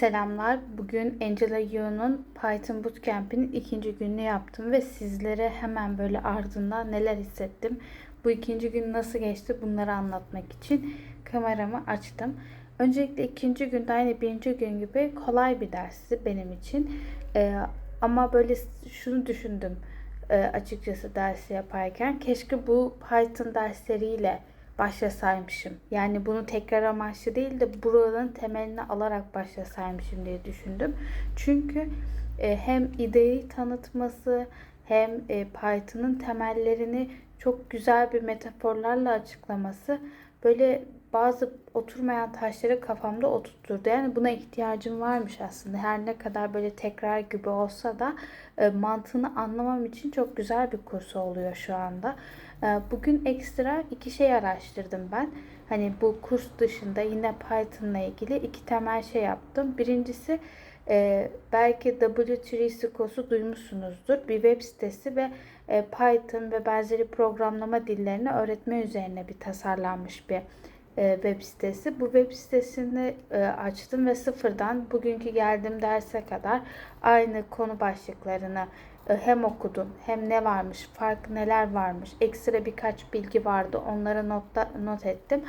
Selamlar. Bugün Angela Yu'nun Python Bootcamp'in ikinci gününü yaptım ve sizlere hemen böyle ardından neler hissettim, bu ikinci gün nasıl geçti bunları anlatmak için kameramı açtım. Öncelikle ikinci günde aynı birinci gün gibi kolay bir dersti benim için. Ee, ama böyle şunu düşündüm e, açıkçası dersi yaparken. Keşke bu Python dersleriyle başlasaymışım. Yani bunu tekrar amaçlı değil de buranın temelini alarak başlasaymışım diye düşündüm. Çünkü e, hem ideyi tanıtması hem e, Python'ın temellerini çok güzel bir metaforlarla açıklaması böyle bazı oturmayan taşları kafamda oturtturdu. Yani buna ihtiyacım varmış aslında. Her ne kadar böyle tekrar gibi olsa da e, mantığını anlamam için çok güzel bir kurs oluyor şu anda. E, bugün ekstra iki şey araştırdım ben. Hani bu kurs dışında yine Python'la ilgili iki temel şey yaptım. Birincisi e, belki W3 Schools duymuşsunuzdur. Bir web sitesi ve e, Python ve benzeri programlama dillerini öğretme üzerine bir tasarlanmış bir e, web sitesi. Bu web sitesini açtım ve sıfırdan bugünkü geldiğim derse kadar aynı konu başlıklarını hem okudum hem ne varmış, fark neler varmış, ekstra birkaç bilgi vardı onlara notta, not ettim.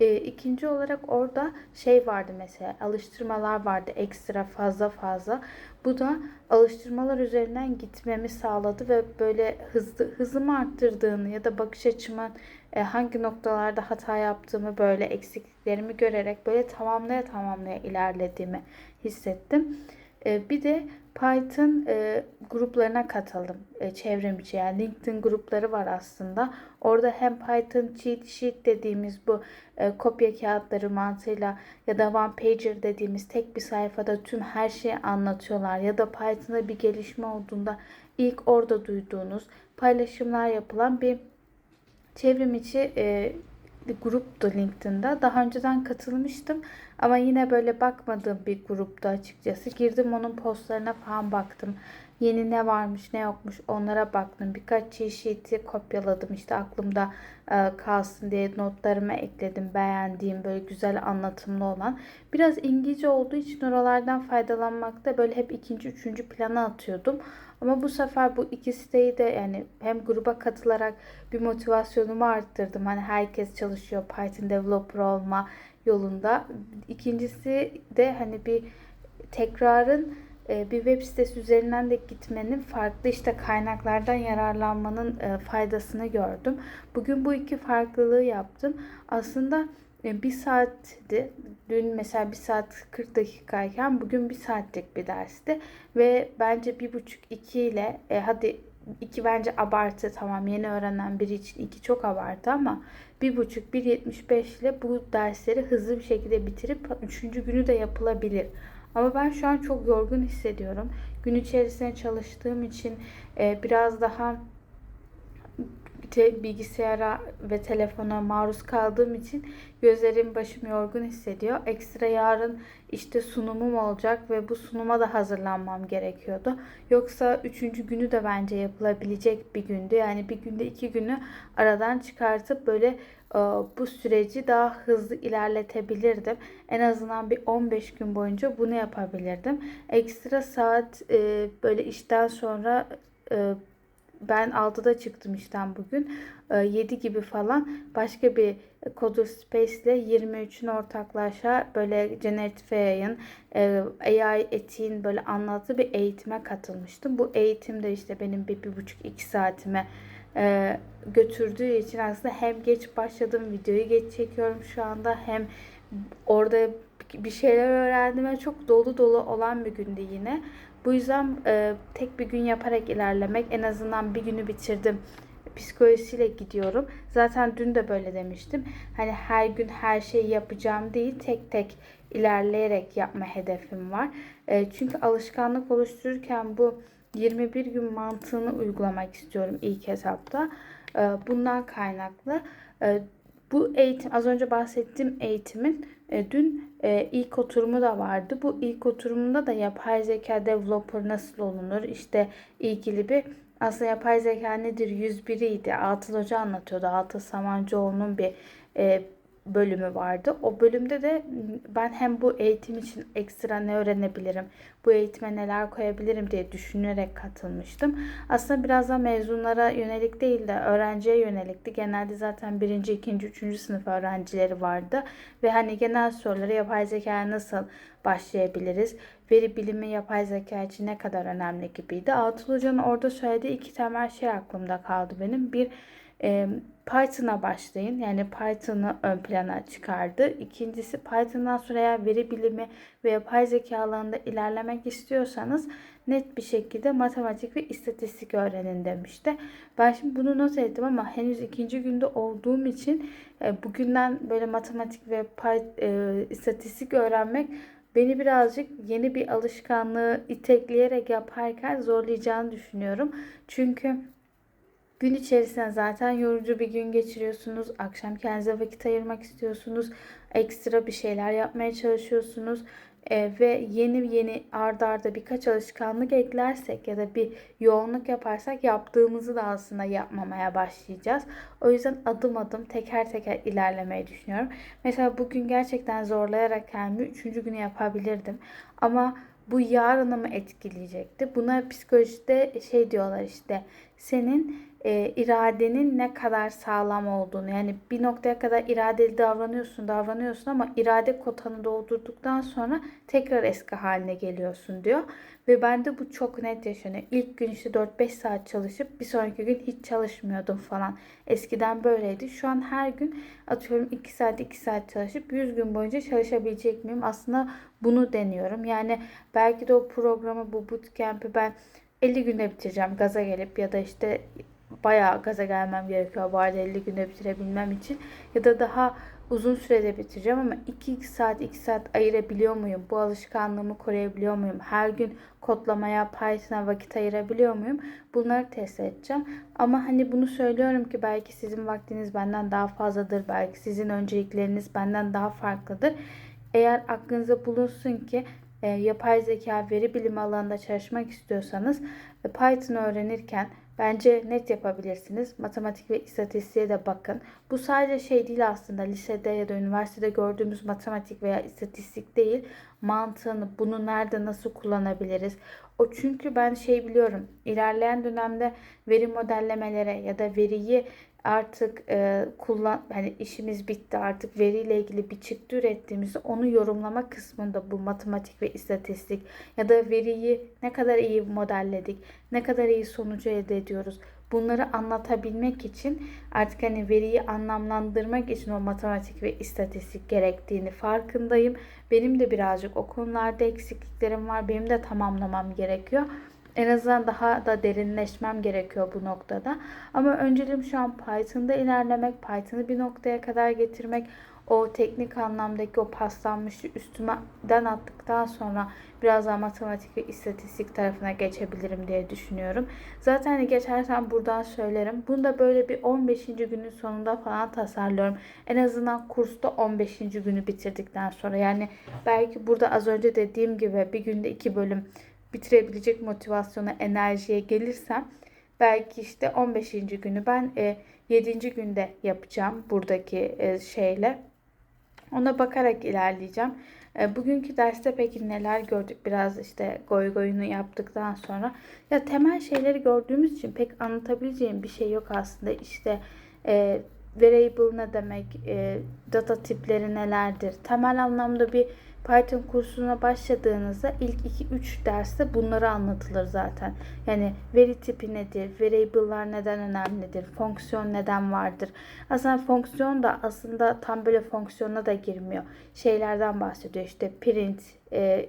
E, ikinci olarak orada şey vardı mesela alıştırmalar vardı ekstra fazla fazla. Bu da alıştırmalar üzerinden gitmemi sağladı ve böyle hızlı hızımı arttırdığını ya da bakış açımın e, hangi noktalarda hata yaptığımı böyle eksikliklerimi görerek böyle tamamlaya tamamlaya ilerlediğimi hissettim. E, bir de Python e, gruplarına katıldım. E, çevrim yani LinkedIn grupları var aslında. Orada hem Python cheat sheet dediğimiz bu e, kopya kağıtları mantığıyla ya da one pager dediğimiz tek bir sayfada tüm her şeyi anlatıyorlar. Ya da Python'da bir gelişme olduğunda ilk orada duyduğunuz paylaşımlar yapılan bir çevrim içi e, gruptu LinkedIn'da. Daha önceden katılmıştım ama yine böyle bakmadığım bir grupta açıkçası. Girdim onun postlarına falan baktım. Yeni ne varmış ne yokmuş onlara baktım. Birkaç çeşidi kopyaladım işte aklımda e, kalsın diye notlarıma ekledim. Beğendiğim böyle güzel anlatımlı olan. Biraz İngilizce olduğu için oralardan faydalanmakta böyle hep ikinci, üçüncü plana atıyordum. Ama bu sefer bu iki siteyi de yani hem gruba katılarak bir motivasyonumu arttırdım. Hani herkes çalışıyor Python developer olma yolunda. İkincisi de hani bir tekrarın bir web sitesi üzerinden de gitmenin farklı işte kaynaklardan yararlanmanın e, faydasını gördüm. Bugün bu iki farklılığı yaptım. Aslında e, bir saatti. Dün mesela bir saat 40 dakikayken bugün bir saatlik bir dersti. Ve bence bir buçuk iki ile e, hadi iki bence abartı tamam yeni öğrenen biri için iki çok abartı ama bir buçuk bir yetmiş beş ile bu dersleri hızlı bir şekilde bitirip üçüncü günü de yapılabilir. Ama ben şu an çok yorgun hissediyorum. Gün içerisinde çalıştığım için e, biraz daha te, bilgisayara ve telefona maruz kaldığım için gözlerim başım yorgun hissediyor. Ekstra yarın işte sunumum olacak ve bu sunuma da hazırlanmam gerekiyordu. Yoksa üçüncü günü de bence yapılabilecek bir gündü. Yani bir günde iki günü aradan çıkartıp böyle bu süreci daha hızlı ilerletebilirdim. En azından bir 15 gün boyunca bunu yapabilirdim. Ekstra saat e, böyle işten sonra e, ben 6'da çıktım işten bugün. 7 ee, gibi falan başka bir Coder Space ile 23'ün ortaklaşa böyle Generative AI'ın e, AI etiğin böyle anlattığı bir eğitime katılmıştım. Bu eğitimde işte benim bir, bir buçuk iki saatime e, götürdüğü için aslında hem geç başladım videoyu geç çekiyorum şu anda hem orada bir şeyler öğrendim ve çok dolu dolu olan bir gündü yine. Bu yüzden e, tek bir gün yaparak ilerlemek en azından bir günü bitirdim psikolojisiyle gidiyorum. Zaten dün de böyle demiştim. Hani her gün her şeyi yapacağım değil tek tek ilerleyerek yapma hedefim var. E, çünkü alışkanlık oluştururken bu 21 gün mantığını uygulamak istiyorum ilk etapta. E, bundan kaynaklı. E, bu eğitim az önce bahsettiğim eğitimin e, dün e, ilk oturumu da vardı. Bu ilk oturumunda da yapay zeka developer nasıl olunur? İşte ilgili bir aslında yapay zeka nedir 101'iydi. Atıl Hoca anlatıyordu. Atıl Samancıoğlu'nun bir e, bölümü vardı. O bölümde de ben hem bu eğitim için ekstra ne öğrenebilirim, bu eğitime neler koyabilirim diye düşünerek katılmıştım. Aslında biraz da mezunlara yönelik değil de öğrenciye yönelikti. Genelde zaten birinci, ikinci, üçüncü sınıf öğrencileri vardı. Ve hani genel soruları yapay zeka nasıl başlayabiliriz? Veri bilimi yapay zeka için ne kadar önemli gibiydi. Atıl Hoca'nın orada söylediği iki temel şey aklımda kaldı benim. Bir Python'a başlayın. Yani Python'ı ön plana çıkardı. İkincisi Python'dan sonra eğer veri bilimi ve yapay zeka alanında ilerlemek istiyorsanız net bir şekilde matematik ve istatistik öğrenin demişti. Ben şimdi bunu not ettim ama henüz ikinci günde olduğum için e, bugünden böyle matematik ve e, istatistik öğrenmek beni birazcık yeni bir alışkanlığı itekleyerek yaparken zorlayacağını düşünüyorum. Çünkü Gün içerisinde zaten yorucu bir gün geçiriyorsunuz. Akşam kendinize vakit ayırmak istiyorsunuz. Ekstra bir şeyler yapmaya çalışıyorsunuz. Ee, ve yeni yeni ardarda arda birkaç alışkanlık eklersek ya da bir yoğunluk yaparsak yaptığımızı da aslında yapmamaya başlayacağız. O yüzden adım adım teker teker ilerlemeyi düşünüyorum. Mesela bugün gerçekten zorlayarak kendimi üçüncü günü yapabilirdim. Ama bu yarınımı etkileyecekti. Buna psikolojide şey diyorlar işte senin e, iradenin ne kadar sağlam olduğunu yani bir noktaya kadar iradeli davranıyorsun davranıyorsun ama irade kotanı doldurduktan sonra tekrar eski haline geliyorsun diyor. Ve bende bu çok net yaşanıyor. İlk gün işte 4-5 saat çalışıp bir sonraki gün hiç çalışmıyordum falan. Eskiden böyleydi. Şu an her gün atıyorum 2 saat 2 saat çalışıp 100 gün boyunca çalışabilecek miyim? Aslında bunu deniyorum. Yani belki de o programı bu bootcamp'i ben 50 günde bitireceğim gaza gelip ya da işte bayağı gaza gelmem gerekiyor arada 50 günde bitirebilmem için. Ya da daha uzun sürede bitireceğim ama 2 saat 2 saat ayırabiliyor muyum? Bu alışkanlığımı koruyabiliyor muyum? Her gün kodlamaya, Python'a vakit ayırabiliyor muyum? Bunları test edeceğim. Ama hani bunu söylüyorum ki belki sizin vaktiniz benden daha fazladır. Belki sizin öncelikleriniz benden daha farklıdır. Eğer aklınıza bulunsun ki e, yapay zeka veri bilimi alanında çalışmak istiyorsanız e, Python öğrenirken Bence net yapabilirsiniz. Matematik ve istatistiğe de bakın. Bu sadece şey değil aslında lisede ya da üniversitede gördüğümüz matematik veya istatistik değil. Mantığını, bunu nerede nasıl kullanabiliriz? O çünkü ben şey biliyorum. İlerleyen dönemde veri modellemelere ya da veriyi artık e, kullan hani işimiz bitti artık veriyle ilgili bir çıktı ürettiğimizde onu yorumlama kısmında bu matematik ve istatistik ya da veriyi ne kadar iyi modelledik, ne kadar iyi sonucu elde ediyoruz. Bunları anlatabilmek için artık hani veriyi anlamlandırmak için o matematik ve istatistik gerektiğini farkındayım. Benim de birazcık o konularda eksikliklerim var. Benim de tamamlamam gerekiyor. En azından daha da derinleşmem gerekiyor bu noktada. Ama önceliğim şu an Python'da ilerlemek, Python'ı bir noktaya kadar getirmek. O teknik anlamdaki o paslanmışı üstümden attıktan sonra biraz daha matematik ve istatistik tarafına geçebilirim diye düşünüyorum. Zaten hani geçersem buradan söylerim. Bunu da böyle bir 15. günün sonunda falan tasarlıyorum. En azından kursta 15. günü bitirdikten sonra. Yani belki burada az önce dediğim gibi bir günde iki bölüm bitirebilecek motivasyona, enerjiye gelirsem belki işte 15. günü ben e, 7. günde yapacağım buradaki e, şeyle. Ona bakarak ilerleyeceğim. E, bugünkü derste peki neler gördük? Biraz işte goy goyunu yaptıktan sonra. Ya temel şeyleri gördüğümüz için pek anlatabileceğim bir şey yok aslında. İşte e, variable ne demek? E, data tipleri nelerdir? Temel anlamda bir Python kursuna başladığınızda ilk 2-3 derste bunları anlatılır zaten. Yani veri tipi nedir, variable'lar neden önemlidir, fonksiyon neden vardır. Aslında fonksiyon da aslında tam böyle fonksiyona da girmiyor. Şeylerden bahsediyor işte print, e,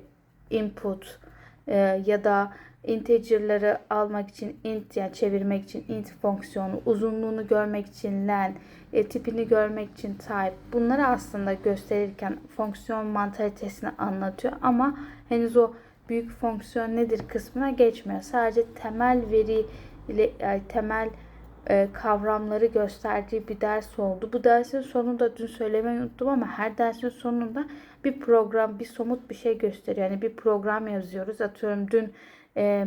input e, ya da integer'ları almak için int yani çevirmek için int fonksiyonu, uzunluğunu görmek için len, e, tipini görmek için type. Bunları aslında gösterirken fonksiyon mantalitesini anlatıyor ama henüz o büyük fonksiyon nedir kısmına geçmiyor. Sadece temel veri ile yani temel e, kavramları gösterdiği bir ders oldu. Bu dersin sonunda dün söylemeyi unuttum ama her dersin sonunda bir program, bir somut bir şey gösteriyor. Yani bir program yazıyoruz. Atıyorum dün e,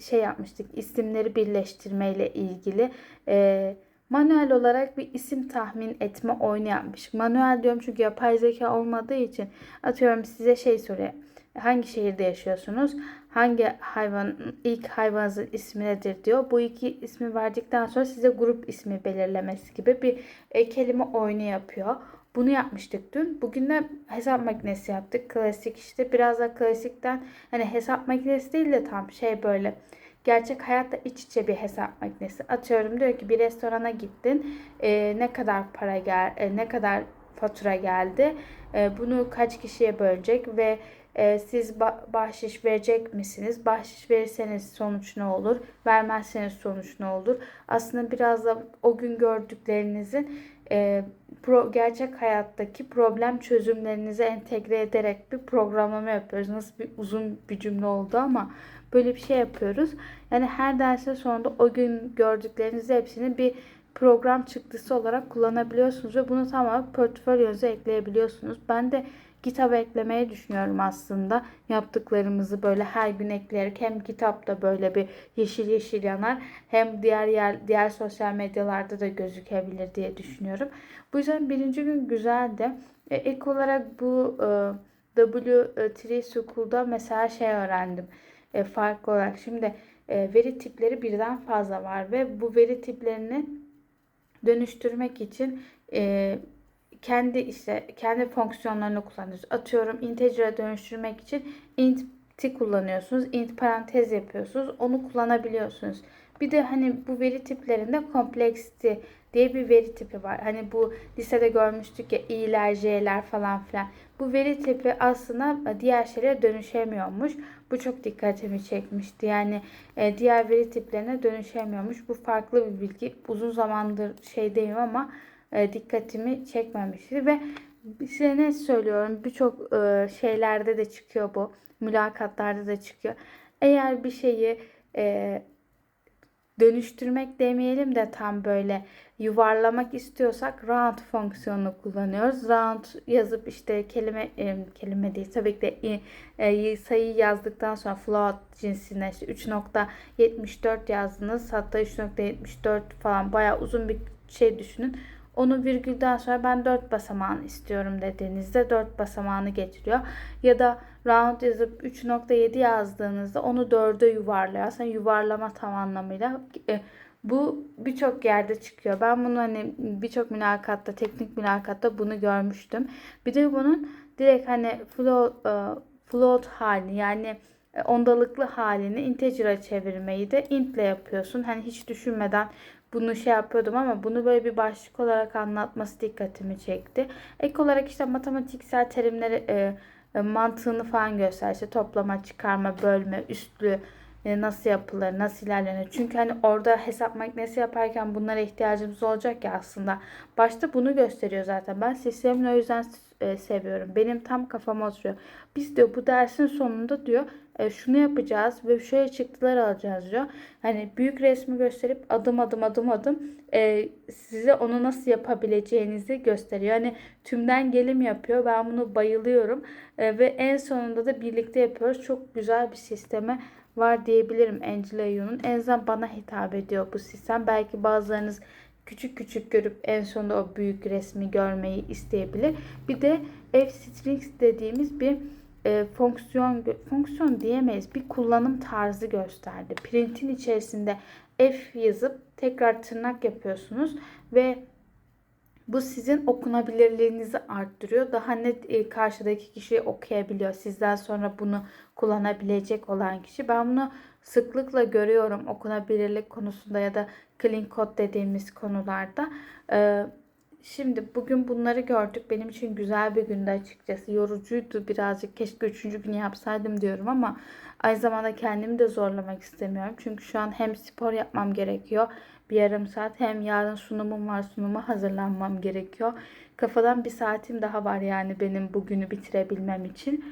şey yapmıştık isimleri birleştirme ile ilgili e, manuel olarak bir isim tahmin etme oyunu yapmış. Manuel diyorum çünkü yapay zeka olmadığı için atıyorum size şey soruyor. Hangi şehirde yaşıyorsunuz? Hangi hayvan ilk hayvanınızın ismi nedir diyor. Bu iki ismi verdikten sonra size grup ismi belirlemesi gibi bir e, kelime oyunu yapıyor. Bunu yapmıştık dün. Bugün de hesap makinesi yaptık. Klasik işte biraz da klasikten hani hesap makinesi değil de tam şey böyle gerçek hayatta iç içe bir hesap makinesi. Atıyorum diyor ki bir restorana gittin. E, ne kadar para gel e, ne kadar fatura geldi. E, bunu kaç kişiye bölecek ve e, siz ba- bahşiş verecek misiniz? Bahşiş verirseniz sonuç ne olur? Vermezseniz sonuç ne olur? Aslında biraz da o gün gördüklerinizin e, gerçek hayattaki problem çözümlerinizi entegre ederek bir programlama yapıyoruz. Nasıl bir uzun bir cümle oldu ama böyle bir şey yapıyoruz. Yani her dersin sonunda o gün gördüklerinizi hepsini bir program çıktısı olarak kullanabiliyorsunuz ve bunu tamamen portfolyonuza ekleyebiliyorsunuz. Ben de kitap eklemeyi düşünüyorum aslında. Yaptıklarımızı böyle her gün ekleyerek hem kitapta böyle bir yeşil yeşil yanar hem diğer yer diğer sosyal medyalarda da gözükebilir diye düşünüyorum. Bu yüzden birinci gün güzeldi. E, ilk olarak bu e, W3 School'da mesela şey öğrendim. E, farklı olarak şimdi e, veri tipleri birden fazla var ve bu veri tiplerini dönüştürmek için e, kendi işte kendi fonksiyonlarını kullanıyoruz. Atıyorum integer'e dönüştürmek için int'i kullanıyorsunuz. int parantez yapıyorsunuz. Onu kullanabiliyorsunuz. Bir de hani bu veri tiplerinde complexity diye bir veri tipi var. Hani bu lisede görmüştük ya i'ler, j'ler falan filan. Bu veri tipi aslında diğer şeylere dönüşemiyormuş. Bu çok dikkatimi çekmişti. Yani e, diğer veri tiplerine dönüşemiyormuş. Bu farklı bir bilgi. Uzun zamandır şey değil ama e, dikkatimi çekmemişti ve size ne söylüyorum birçok e, şeylerde de çıkıyor bu. Mülakatlarda da çıkıyor. Eğer bir şeyi e, dönüştürmek demeyelim de tam böyle yuvarlamak istiyorsak round fonksiyonunu kullanıyoruz. Round yazıp işte kelime kelime değil tabii ki de e, yazdıktan sonra float cinsine işte 3.74 yazdınız. Hatta 3.74 falan bayağı uzun bir şey düşünün. Onu virgülden sonra ben 4 basamağını istiyorum dediğinizde 4 basamağını getiriyor. Ya da round yazıp 3.7 yazdığınızda onu 4'e yuvarlıyor. Aslında yuvarlama tam anlamıyla. E, bu birçok yerde çıkıyor. Ben bunu hani birçok mülakatta, teknik mülakatta bunu görmüştüm. Bir de bunun direkt hani float, e, float hali yani e, ondalıklı halini integer'a çevirmeyi de int ile yapıyorsun. Hani hiç düşünmeden bunu şey yapıyordum ama bunu böyle bir başlık olarak anlatması dikkatimi çekti. Ek olarak işte matematiksel terimleri e, e, mantığını falan göster. İşte toplama, çıkarma, bölme, üstlü nasıl yapılır, nasıl ilerlenir. Çünkü hani orada hesap makinesi yaparken bunlara ihtiyacımız olacak ya aslında. Başta bunu gösteriyor zaten. Ben sistemin o yüzden e, seviyorum. Benim tam kafama oturuyor. Biz diyor bu dersin sonunda diyor e, şunu yapacağız ve şöyle çıktılar alacağız diyor. Hani büyük resmi gösterip adım adım adım adım e, size onu nasıl yapabileceğinizi gösteriyor. Hani tümden gelim yapıyor. Ben bunu bayılıyorum. E, ve en sonunda da birlikte yapıyoruz. Çok güzel bir sisteme var diyebilirim Angela Yu'nun. En azından bana hitap ediyor bu sistem. Belki bazılarınız küçük küçük görüp en sonunda o büyük resmi görmeyi isteyebilir. Bir de f-strings dediğimiz bir e, fonksiyon fonksiyon diyemeyiz. Bir kullanım tarzı gösterdi. Print'in içerisinde f yazıp tekrar tırnak yapıyorsunuz ve bu sizin okunabilirliğinizi arttırıyor. Daha net e, karşıdaki kişi okuyabiliyor. Sizden sonra bunu kullanabilecek olan kişi. Ben bunu sıklıkla görüyorum okunabilirlik konusunda ya da clean code dediğimiz konularda. Ee, Şimdi bugün bunları gördük. Benim için güzel bir gündü açıkçası. Yorucuydu birazcık. Keşke üçüncü günü yapsaydım diyorum ama aynı zamanda kendimi de zorlamak istemiyorum. Çünkü şu an hem spor yapmam gerekiyor bir yarım saat hem yarın sunumum var sunuma hazırlanmam gerekiyor. Kafadan bir saatim daha var yani benim bugünü bitirebilmem için.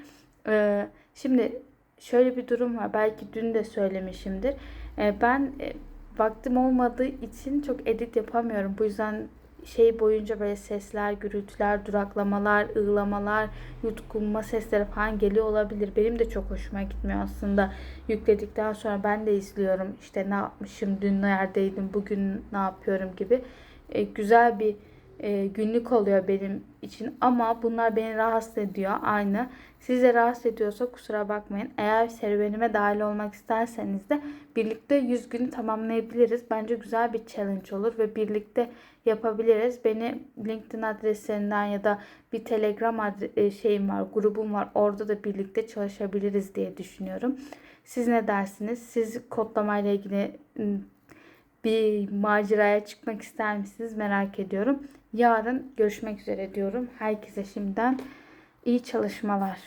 Ee, şimdi şöyle bir durum var. Belki dün de söylemişimdir. Ee, ben e, vaktim olmadığı için çok edit yapamıyorum. Bu yüzden şey boyunca böyle sesler, gürültüler, duraklamalar, ığlamalar, yutkunma sesleri falan geliyor olabilir. Benim de çok hoşuma gitmiyor aslında. Yükledikten sonra ben de izliyorum. İşte ne yapmışım, dün neredeydim, bugün ne yapıyorum gibi. E, güzel bir e, günlük oluyor benim için ama bunlar beni rahatsız ediyor aynı. Sizi rahatsız ediyorsa kusura bakmayın. Eğer serüvenime dahil olmak isterseniz de birlikte 100 günü tamamlayabiliriz. Bence güzel bir challenge olur ve birlikte yapabiliriz. Beni LinkedIn adreslerinden ya da bir Telegram adre- e, şeyim var, grubum var. Orada da birlikte çalışabiliriz diye düşünüyorum. Siz ne dersiniz? Siz kodlamayla ilgili ım, bir maceraya çıkmak ister misiniz? Merak ediyorum. Yarın görüşmek üzere diyorum. Herkese şimdiden iyi çalışmalar.